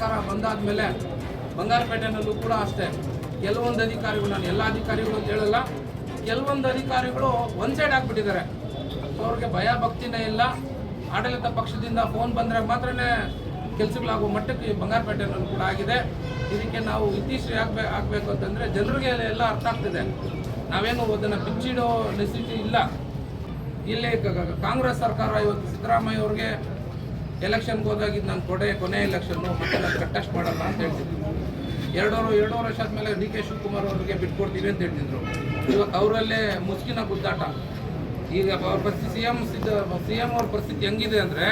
ಕಾಂಗ್ರೆಸ್ ಬಂದಾದ ಮೇಲೆ ಬಂಗಾರಪೇಟೆನಲ್ಲೂ ಕೂಡ ಅಷ್ಟೇ. ಕೆಲವೊಂದು ಅಧಿಕಾರಿಗಳು, ನಾನು ಎಲ್ಲ ಅಧಿಕಾರಿಗಳು ಅಂತ ಹೇಳಲ್ಲ, ಕೆಲವೊಂದು ಅಧಿಕಾರಿಗಳು ಒನ್ ಸೈಡ್ ಆಗಿಬಿಟ್ಟಿದ್ದಾರೆ ಅವ್ರಿಗೆ ಭಯ, ಭಕ್ತಿನೇ ಇಲ್ಲ. ಆಡಳಿತ ಪಕ್ಷದಿಂದ ಫೋನ್ ಬಂದರೆ ಮಾತ್ರ ಕೆಲಸಗಳಾಗುವ ಮಟ್ಟಕ್ಕೆ ಬಂಗಾರಪೇಟೆನಲ್ಲೂ ಕೂಡ ಆಗಿದೆ. ಇದಕ್ಕೆ ನಾವು ಇತ್ತೀಚೆಗೆ ಆಗ್ಬೇ, ಆಗಬೇಕು ಅಂತಂದರೆ ಜನರಿಗೆ ಎಲ್ಲ ಅರ್ಥ ಆಗ್ತಿದೆ. ನಾವೇನು ಅದನ್ನು ಬಿಚ್ಚಿಡೋ ನೆಸಿಟಿ ಇಲ್ಲ. ಇಲ್ಲಿ ಕಾಂಗ್ರೆಸ್ ಸರ್ಕಾರ ಇವತ್ತು ಸಿದ್ದರಾಮಯ್ಯ ಅವ್ರಿಗೆ ಎಲೆಕ್ಷನ್ಗೆ ಹೋದಾಗಿದ್ದು ನಾನು ಕೊಡೆ, ಕೊನೆ ಎಲೆಕ್ಷನ್ನು ಮತ್ತೆ ನಾನು ಕಂಟೆಸ್ಟ್ ಮಾಡಲ್ಲ ಅಂತ ಹೇಳ್ತಿದ್ರು. ಎರಡೂರು ಎರಡೂವರೆ ವರ್ಷ ಆದಮೇಲೆ ಡಿ ಕೆ ಶಿವಕುಮಾರ್ ಅವರಿಗೆ ಬಿಟ್ಕೊಡ್ತೀವಿ ಅಂತ ಹೇಳ್ತಿದ್ರು. ಇವತ್ತು ಅವರಲ್ಲೇ ಮುಸ್ಕಿನ ಗುದ್ದಾಟ. ಈಗ ಅವ್ರ ಪರಿಸ್ಥಿತಿ ಸಿ ಎಂ ಸಿ ಎಂ ಅವ್ರ ಪರಿಸ್ಥಿತಿ ಹೆಂಗಿದೆ ಅಂದರೆ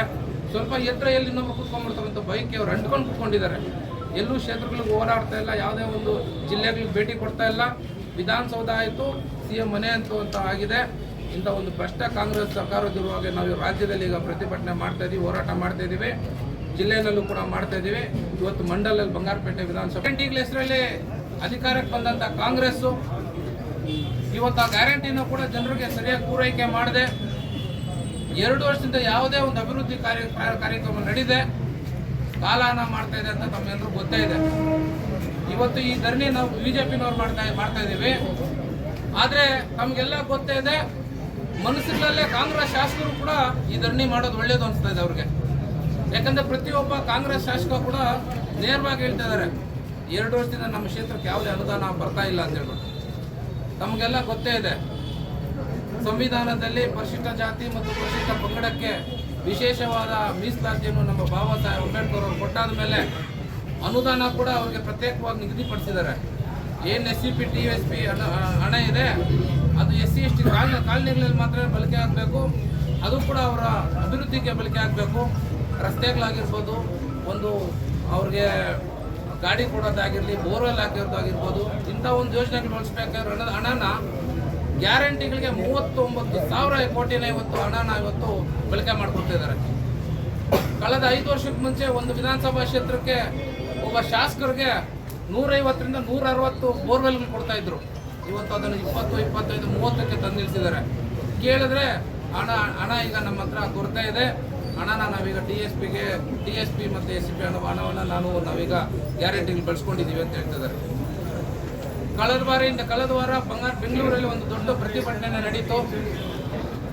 ಸ್ವಲ್ಪ ಎತ್ತರ ಎಲ್ಲಿ ಇನ್ನೊಬ್ರು ಕೂತ್ಕೊಂಡ್ಬಿಡ್ತಾರಂತ ಬೈಕ್ ಅವ್ರು ಅಂಟ್ಕೊಂಡು ಕೂತ್ಕೊಂಡಿದ್ದಾರೆ. ಎಲ್ಲೂ ಕ್ಷೇತ್ರಗಳಿಗೆ ಓಡಾಡ್ತಾ ಇಲ್ಲ, ಯಾವುದೇ ಒಂದು ಜಿಲ್ಲೆಗಳಿಗೆ ಭೇಟಿ ಕೊಡ್ತಾ ಇಲ್ಲ. ವಿಧಾನಸೌಧ ಆಯಿತು ಸಿ ಎಂ ಮನೆ ಅಂತ ಆಗಿದೆ. ಇಂಥ ಒಂದು ಭ್ರಷ್ಟ ಕಾಂಗ್ರೆಸ್ ಸರ್ಕಾರದಿರುವಾಗ ನಾವು ರಾಜ್ಯದಲ್ಲಿ ಈಗ ಪ್ರತಿಭಟನೆ ಮಾಡ್ತಾ ಇದ್ದೀವಿ ಹೋರಾಟ ಮಾಡ್ತಾ ಇದ್ದೀವಿ ಜಿಲ್ಲೆಯಲ್ಲೂ ಕೂಡ ಮಾಡ್ತಾ ಇದ್ದೀವಿ ಇವತ್ತು ಮಂಡಲಲ್ಲಿ ಬಂಗಾರಪೇಟೆ ವಿಧಾನಸಭೆ. ಈಗಲೇ ಹೆಸರಲ್ಲಿ ಅಧಿಕಾರಕ್ಕೆ ಬಂದಂಥ ಕಾಂಗ್ರೆಸ್ಸು ಇವತ್ತು ಆ ಗ್ಯಾರಂಟಿನೂ ಕೂಡ ಜನರಿಗೆ ಸರಿಯಾಗಿ ಪೂರೈಕೆ ಮಾಡಿದೆ. ಎರಡು ವರ್ಷದಿಂದ ಯಾವುದೇ ಒಂದು ಅಭಿವೃದ್ಧಿ ಕಾರ್ಯ ಕಾರ್ಯ- ಕಾರ್ಯಕ್ರಮ ನಡೆದಿದೆ ಕಾಲಾನ ಮಾಡ್ತಾ ಇದೆ ಅಂತ ತಮ್ಮೆಲ್ಲರೂ ಗೊತ್ತೇ ಇದೆ. ಇವತ್ತು ಈ ಧರಣಿ ನಾವು ಬಿಜೆಪಿನವ್ರು ಮಾಡ್ತಾ ಮಾಡ್ತಾ ಇದ್ದೀವಿ ಆದರೆ ತಮಗೆಲ್ಲ ಗೊತ್ತೇ ಇದೆ ಮನಸ್ಸುಗಳಲ್ಲೇ ಕಾಂಗ್ರೆಸ್ ಶಾಸಕರು ಕೂಡ ಈ ಧರಣಿ ಮಾಡೋದು ಒಳ್ಳೇದು ಅನಿಸ್ತಾ ಇದೆ ಅವ್ರಿಗೆ. ಯಾಕಂದ್ರೆ ಪ್ರತಿಯೊಬ್ಬ ಕಾಂಗ್ರೆಸ್ ಶಾಸಕ ಕೂಡ ನೇರವಾಗಿ ಹೇಳ್ತಾ ಇದ್ದಾರೆ ಎರಡು ವರ್ಷದಿಂದ ನಮ್ಮ ಕ್ಷೇತ್ರಕ್ಕೆ ಯಾವುದೇ ಅನುದಾನ ಬರ್ತಾ ಇಲ್ಲ ಅಂತ ಹೇಳ್ಬಿಟ್ಟು. ತಮಗೆಲ್ಲ ಗೊತ್ತೇ ಇದೆ, ಸಂವಿಧಾನದಲ್ಲಿ ಪರಿಶಿಷ್ಟ ಜಾತಿ ಮತ್ತು ಪರಿಶಿಷ್ಟ ಪಂಗಡಕ್ಕೆ ವಿಶೇಷವಾದ ಮೀಸಲಾತಿಯನ್ನು ನಮ್ಮ ಬಾಬಾ ಸಾಹೇಬ್ ಅಂಬೇಡ್ಕರ್ ಅವರು ಕೊಟ್ಟಾದ ಮೇಲೆ ಅನುದಾನ ಕೂಡ ಅವರಿಗೆ ಪ್ರತ್ಯೇಕವಾಗಿ ನಿಗದಿಪಡಿಸಿದ್ದಾರೆ. ಏನು S C P, T S P ಹಣ ಹಣ ಇದೆ ಅದು ಎಸ್ ಸಿ, ಎಸ್ ಟಿ ಕಾಲ, ಕಾಲನಿಗಳಲ್ಲಿ ಮಾತ್ರ ಬಳಕೆ ಆಗಬೇಕು. ಅದು ಕೂಡ ಅವರ ಅಭಿವೃದ್ಧಿಗೆ ಬಳಕೆ ಆಗಬೇಕು. ರಸ್ತೆಗಳಾಗಿರ್ಬೋದು, ಒಂದು ಅವ್ರಿಗೆ ಗಾಡಿ ಕೊಡೋದಾಗಿರಲಿ, ಬೋರ್ವೆಲ್ ಹಾಕಿರೋದಾಗಿರ್ಬೋದು, ಇಂಥ ಒಂದು ಯೋಜನೆಗಳು ಬಳಸಬೇಕಾದ್ರೆ ಅನ್ನೋದು ಹಣನ ಗ್ಯಾರಂಟಿಗಳಿಗೆ ಮೂವತ್ತೊಂಬತ್ತು ಸಾವಿರ ಕೋಟಿನ ಇವತ್ತು ಹಣನ ಇವತ್ತು ಬಳಕೆ ಮಾಡ್ಕೊಳ್ತಿದ್ದಾರೆ ಕಳೆದ ಐದು ವರ್ಷಕ್ಕೆ ಮುಂಚೆ ಒಂದು ವಿಧಾನಸಭಾ ಕ್ಷೇತ್ರಕ್ಕೆ ಒಬ್ಬ ಶಾಸಕರಿಗೆ ನೂರೈವತ್ತರಿಂದ ನೂರ ಅರವತ್ತು ಬೋರ್ವೆಲ್ಗಳು ಕೊಡ್ತಾ ಇದ್ರು. ಇವತ್ತು ಅದನ್ನು ಇಪ್ಪತ್ತು, ಇಪ್ಪತ್ತೈದು, ಮೂವತ್ತಕ್ಕೆ ತಂದು ಕೇಳಿದ್ರೆ ಹಣ ಹಣ ಈಗ ನಮ್ಮ ಹತ್ರ ಕೊರತೆ ಇದೆ. ಹಣನ ನಾವೀಗ ಟಿ ಎಸ್ ಪಿಗೆ ಟಿ ಎಸ್ ಪಿ ಮತ್ತು ಎಸ್ ಸಿ ಪಿ ಅನ್ನೋ ಹಣವನ್ನು ನಾನು, ನಾವೀಗ ಗ್ಯಾರಂಟಿಗೆ ಬಳಸ್ಕೊಂಡಿದ್ದೀವಿ ಅಂತ ಹೇಳ್ತಿದ್ದಾರೆ. ಕಳೆದ ಬಾರಿಯಿಂದ, ಕಳೆದ ವಾರ ಬಂಗಾರ, ಬೆಂಗಳೂರಲ್ಲಿ ಒಂದು ದೊಡ್ಡ ಪ್ರತಿಭಟನೆ ನಡೀತು.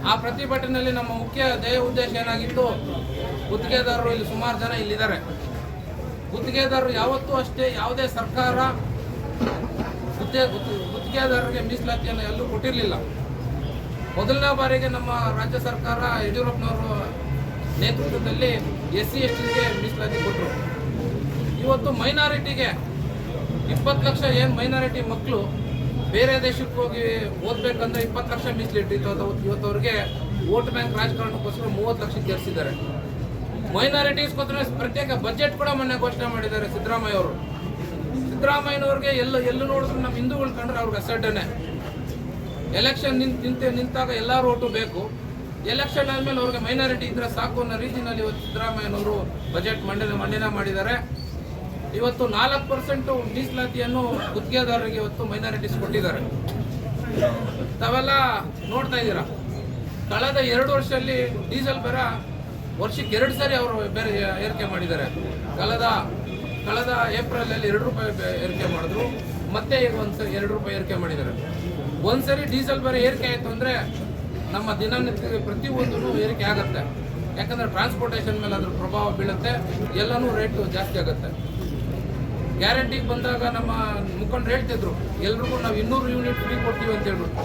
ಆ ಪ್ರತಿಭಟನೆಯಲ್ಲಿ ನಮ್ಮ ಮುಖ್ಯ ಧ್ಯೇಯ ಉದ್ದೇಶ ಏನಾಗಿತ್ತು? ಗುತ್ತಿಗೆದಾರರು ಇಲ್ಲಿ ಸುಮಾರು ಜನ ಇಲ್ಲಿದ್ದಾರೆ. ಗುತ್ತಿಗೆದಾರರು ಯಾವತ್ತೂ ಅಷ್ಟೇ, ಯಾವುದೇ ಸರ್ಕಾರ ಗುತ್ತಿಗೆ, ಗುತ್ತಿ- ಗುತ್ತಿಗೆದಾರರಿಗೆ ಮೀಸಲಾತಿಯನ್ನು ಎಲ್ಲೂ ಕೊಟ್ಟಿರಲಿಲ್ಲ. ಮೊದಲನೇ ಬಾರಿಗೆ ನಮ್ಮ ರಾಜ್ಯ ಸರ್ಕಾರ ಯಡಿಯೂರಪ್ಪನವರು ನೇತೃತ್ವದಲ್ಲಿ ಎಸ್ ಸಿ ಎಸ್ ಟಿಗೆ ಮೀಸಲಾತಿ ಕೊಟ್ಟರು ಇವತ್ತು ಮೈನಾರಿಟಿಗೆ ಇಪ್ಪತ್ತು ಲಕ್ಷ ಏನು ಮೈನಾರಿಟಿ ಮಕ್ಕಳು ಬೇರೆ ದೇಶಕ್ಕೆ ಹೋಗಿ ಓದಬೇಕಂದ್ರೆ ಇಪ್ಪತ್ತು ಲಕ್ಷ ಮೀಸಲಿಟ್ಟಿತ್ತು ಅದು ಇವತ್ತು ಅವ್ರಿಗೆ ವೋಟ್ ಬ್ಯಾಂಕ್ ರಾಜಕಾರಣಕ್ಕೋಸ್ಕರ ಮೂವತ್ತು ಲಕ್ಷ ಸೇರಿಸಿದ್ದಾರೆ ಮೈನಾರಿಟೀಸ್ಗೋಸ್ಕರ ಪ್ರತ್ಯೇಕ ಬಜೆಟ್ ಕೂಡ ಮೊನ್ನೆ ಘೋಷಣೆ ಮಾಡಿದ್ದಾರೆ ಸಿದ್ದರಾಮಯ್ಯ ಅವರು. ಸಿದ್ದರಾಮಯ್ಯನವ್ರಿಗೆ ಎಲ್ಲ ಎಲ್ಲೂ ನೋಡಿದ್ರು ನಮ್ಮ ಹಿಂದೂಗಳು ಕಂಡ್ರೆ ಅವ್ರಿಗೆ ಅಸಡ್ಡನೆ. ಎಲೆಕ್ಷನ್ ನಿಂತ ನಿಂತೆ ನಿಂತಾಗ ಎಲ್ಲರೂ ಓಟು ಬೇಕು. ಎಲೆಕ್ಷನ್ ಆದಮೇಲೆ ಅವ್ರಿಗೆ ಮೈನಾರಿಟಿ ಇದ್ರೆ ಸಾಕು ಅನ್ನೋ ರೀತಿಯಲ್ಲಿ ಇವತ್ತು ಸಿದ್ದರಾಮಯ್ಯನವರು ಬಜೆಟ್ ಮಂಡನೆ ಮಂಡನೆ ಮಾಡಿದ್ದಾರೆ. ಇವತ್ತು ನಾಲ್ಕು ಪರ್ಸೆಂಟು ಮೀಸಲಾತಿಯನ್ನು ಗುತ್ತಿಗೆದಾರರಿಗೆ ಇವತ್ತು ಮೈನಾರಿಟೀಸ್ ಕೊಟ್ಟಿದ್ದಾರೆ. ತಾವೆಲ್ಲ ನೋಡ್ತಾ ಇದ್ದೀರಾ? ಕಳೆದ ಎರಡು ವರ್ಷದಲ್ಲಿ ಡೀಸೆಲ್ ಬೆರ ವರ್ಷಕ್ಕೆ ಎರಡು ಸಾರಿ ಅವರು ಬೇರೆ ಏರಿಕೆ ಮಾಡಿದ್ದಾರೆ. ಕಳೆದ ಕಳೆದ ಏಪ್ರಿಲ್ ಅಲ್ಲಿ ಎರಡು ರೂಪಾಯಿ ಏರಿಕೆ ಮಾಡಿದ್ರು. ಮತ್ತೆ ಈಗ ಒಂದ್ಸರಿ ಎರಡು ರೂಪಾಯಿ ಏರಿಕೆ ಮಾಡಿದ್ದಾರೆ. ಒಂದ್ಸರಿ ಡೀಸೆಲ್ ಬೆಲೆ ಏರಿಕೆ ಆಯಿತು ಅಂದರೆ ನಮ್ಮ ದಿನನಿತ್ಯ ಪ್ರತಿಯೊಂದೂ ಏರಿಕೆ ಆಗುತ್ತೆ. ಯಾಕಂದರೆ ಟ್ರಾನ್ಸ್ಪೋರ್ಟೇಷನ್ ಮೇಲೆ ಅದ್ರ ಪ್ರಭಾವ ಬೀಳುತ್ತೆ. ಎಲ್ಲನೂ ರೇಟು ಜಾಸ್ತಿ ಆಗುತ್ತೆ. ಗ್ಯಾರಂಟಿಗೆ ಬಂದಾಗ ನಮ್ಮ ಮುಖಂಡರು ಹೇಳ್ತಿದ್ರು, ಎಲ್ರಿಗೂ ನಾವು ಇನ್ನೂರು ಯೂನಿಟ್ ಫ್ರೀ ಕೊಡ್ತೀವಿ ಅಂತ ಹೇಳ್ಬಿಟ್ಟು.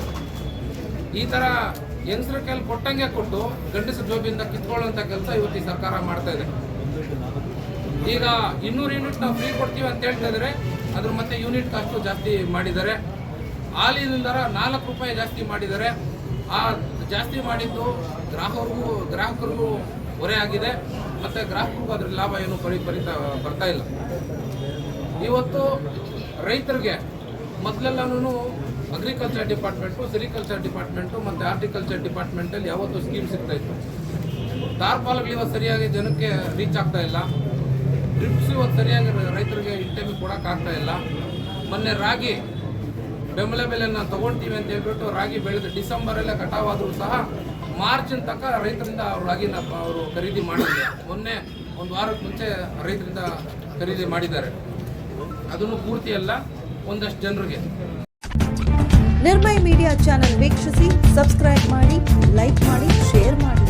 ಈ ಥರ ಯಂತ್ರ ಕೈಲಿ ಕೊಟ್ಟಂಗೆ ಕೊಟ್ಟು ಗಂಡಸ ಜೋಬಿಂದ ಕಿತ್ಕೊಳ್ಳುವಂಥ ಕೆಲಸ ಇವತ್ತು ಸರ್ಕಾರ ಮಾಡ್ತಾ ಇದೆ. ಈಗ ಇನ್ನೂರು ಯೂನಿಟ್ ನಾವು ಫ್ರೀ ಕೊಡ್ತೀವಿ ಅಂತ ಹೇಳ್ತಾ ಇದ್ದಾರೆ ಅದ್ರ ಮತ್ತೆ ಯೂನಿಟ್ ಕಾಸ್ಟು ಜಾಸ್ತಿ ಮಾಡಿದ್ದಾರೆ. ದರ ನಾಲ್ಕು ರೂಪಾಯಿ ಜಾಸ್ತಿ ಮಾಡಿದ್ದಾರೆ. ಆ ಜಾಸ್ತಿ ಮಾಡಿದ್ದು ಗ್ರಾಹಕರಿಗೂ ಗ್ರಾಹಕರಿಗೂ ಹೊರೆ ಆಗಿದೆ. ಮತ್ತು ಗ್ರಾಹಕರಿಗೂ ಅದ್ರ ಲಾಭ ಏನು ಪರಿ ಬರಿತಾ ಬರ್ತಾ ಇಲ್ಲ. ಇವತ್ತು ರೈತರಿಗೆ ಮೊದಲೆಲ್ಲನೂ ಅಗ್ರಿಕಲ್ಚರ್ ಡಿಪಾರ್ಟ್ಮೆಂಟು ಸೆರಿಕಲ್ಚರ್ ಡಿಪಾರ್ಟ್ಮೆಂಟು ಮತ್ತು ಆರ್ಟಿಕಲ್ಚರ್ ಡಿಪಾರ್ಟ್ಮೆಂಟಲ್ಲಿ ಯಾವತ್ತೂ ಸ್ಕೀಮ್ ಸಿಗ್ತಾ ಇತ್ತು. ಟಾರ್ಪಾಲ್ಗಳು ಇವತ್ತು ಸರಿಯಾಗಿ ಜನಕ್ಕೆ ರೀಚ್ ಆಗ್ತಾ ಇಲ್ಲ. ಡ್ರಿಪ್ಸ್ ಇವತ್ತು ಸರಿಯಾಗಿ ರೈತರಿಗೆ ಟೈಮಿಗೆ ಕೊಡೋಕ್ಕಾಗ್ತಾ ಇಲ್ಲ. ಮೊನ್ನೆ ರಾಗಿ ಬೆಂಬಲ ಬೆಲೆನ ತಗೊಳ್ತೀವಿ ಅಂತ ಹೇಳ್ಬಿಟ್ಟು ರಾಗಿ ಬೆಳೆದು ಡಿಸೆಂಬರಲ್ಲೇ ಕಟಾವಾದರೂ ಸಹ ಮಾರ್ಚಿನ ತನಕ ರೈತರಿಂದ ರಾಗಿನ ಅವರು ಖರೀದಿ ಮಾಡಿದ್ದಾರೆ. ಮೊನ್ನೆ ಒಂದು ವಾರಕ್ಕೆ ಮುಂಚೆ ರೈತರಿಂದ ಖರೀದಿ ಮಾಡಿದ್ದಾರೆ. ಅದನ್ನು ಪೂರ್ತಿ ಅಲ್ಲ, ಒಂದಷ್ಟು ಜನರಿಗೆ. ನಿರ್ಮಯ ಮೀಡಿಯಾ ಚಾನೆಲ್ ವೀಕ್ಷಿಸಿ, ಸಬ್ಸ್ಕ್ರೈಬ್ ಮಾಡಿ, ಲೈಕ್ ಮಾಡಿ, ಶೇರ್ ಮಾಡಿ.